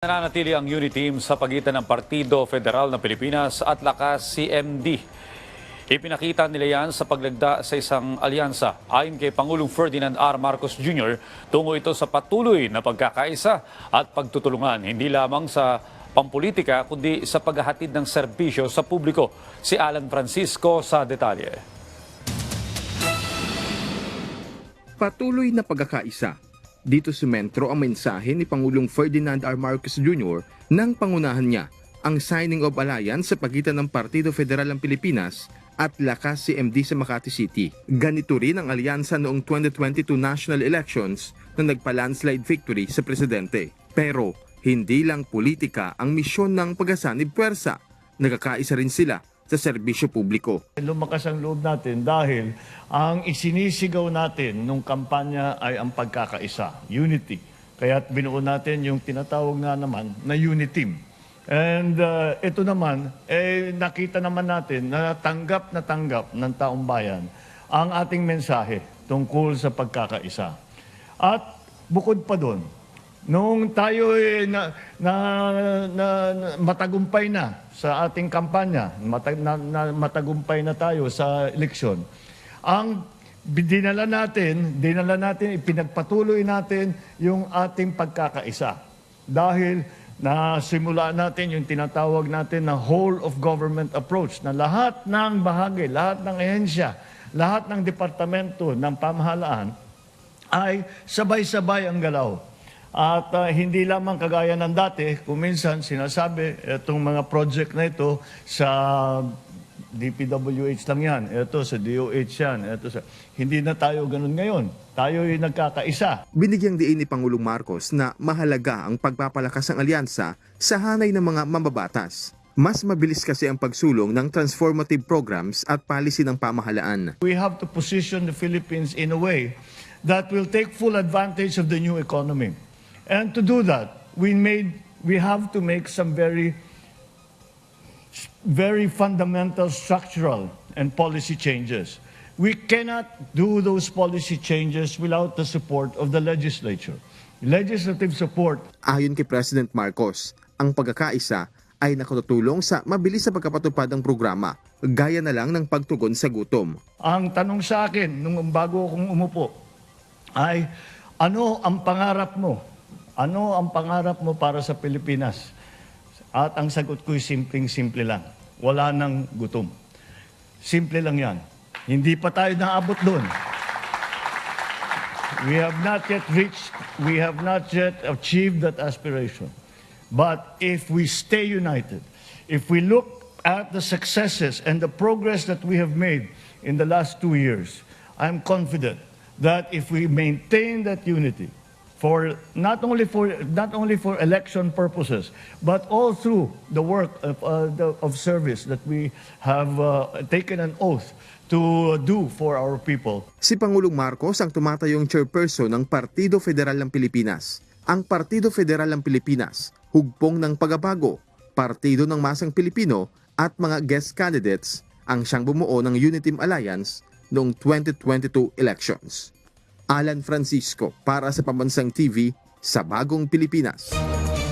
Nananatili ang unity team sa pagitan ng Partido Federal ng Pilipinas at Lakas CMD. Ipinakita nila yan sa paglagda sa isang alyansa. Ayon kay Pangulong Ferdinand R. Marcos Jr., tungo ito sa patuloy na pagkakaisa at pagtutulungan, hindi lamang sa pampolitika kundi sa paghahatid ng serbisyo sa publiko. Si Alan Francisco sa detalye. Patuloy na pagkakaisa. Dito sumentro ang mensahe ni Pangulong Ferdinand R. Marcos Jr. nang pangunahan niya ang signing of alliance sa pagitan ng Partido Federal ng Pilipinas at Lakas CMD sa Makati City. Ganito rin ang alyansa noong 2022 national elections na nagpa-landslide victory sa presidente. Pero hindi lang politika ang misyon ng paghasanib puwersa. Nagkakaisa rin sila sa serbisyo publiko. Lumakas ang loob natin dahil ang isinisigaw natin nung kampanya ay ang pagkakaisa, unity. Kaya binuo natin yung tinatawag nga naman na unity team. And uh, ito naman, eh, nakita naman natin na tanggap na tanggap ng taong bayan ang ating mensahe tungkol sa pagkakaisa. At bukod pa doon, Noong tayo eh, na, na, na, na matagumpay na sa ating kampanya, matag, na, na, matagumpay na tayo sa eleksyon, ang dinala natin, dinala natin, ipinagpatuloy natin yung ating pagkakaisa. Dahil na simula natin yung tinatawag natin na whole of government approach na lahat ng bahagi, lahat ng ehensya, lahat ng departamento ng pamahalaan ay sabay-sabay ang galaw. At ah, hindi lamang kagaya ng dati, kung minsan sinasabi, itong mga project na ito sa DPWH lang yan, ito sa DOH yan, ito sa... Hindi na tayo ganun ngayon. Tayo ay nagkakaisa. Binigyang diin ni Pangulong Marcos na mahalaga ang pagpapalakas ng alyansa sa hanay ng mga mambabatas. Mas mabilis kasi ang pagsulong ng transformative programs at policy ng pamahalaan. We have to position the Philippines in a way that will take full advantage of the new economy. And to do that, we made we have to make some very very fundamental structural and policy changes. We cannot do those policy changes without the support of the legislature. Legislative support Ayon kay President Marcos, ang pagkakaisa ay nakatutulong sa mabilis sa pagkapatupad ng programa, gaya na lang ng pagtugon sa gutom. Ang tanong sa akin nung bago akong umupo ay ano ang pangarap mo? Ano ang pangarap mo para sa Pilipinas? At ang sagot ko ay simpleng-simple lang. Wala nang gutom. Simple lang yan. Hindi pa tayo naabot doon. We have not yet reached, we have not yet achieved that aspiration. But if we stay united, if we look at the successes and the progress that we have made in the last two years, I'm confident that if we maintain that unity, for not only for not only for election purposes, but all through the work of, uh, the, of service that we have uh, taken an oath to do for our people. Si Pangulong Marcos ang tumatayong chairperson ng Partido Federal ng Pilipinas. Ang Partido Federal ng Pilipinas, hugpong ng pagabago, partido ng masang Pilipino at mga guest candidates ang siyang bumuo ng Uniteam Alliance noong 2022 elections. Alan Francisco para sa Pambansang TV sa Bagong Pilipinas.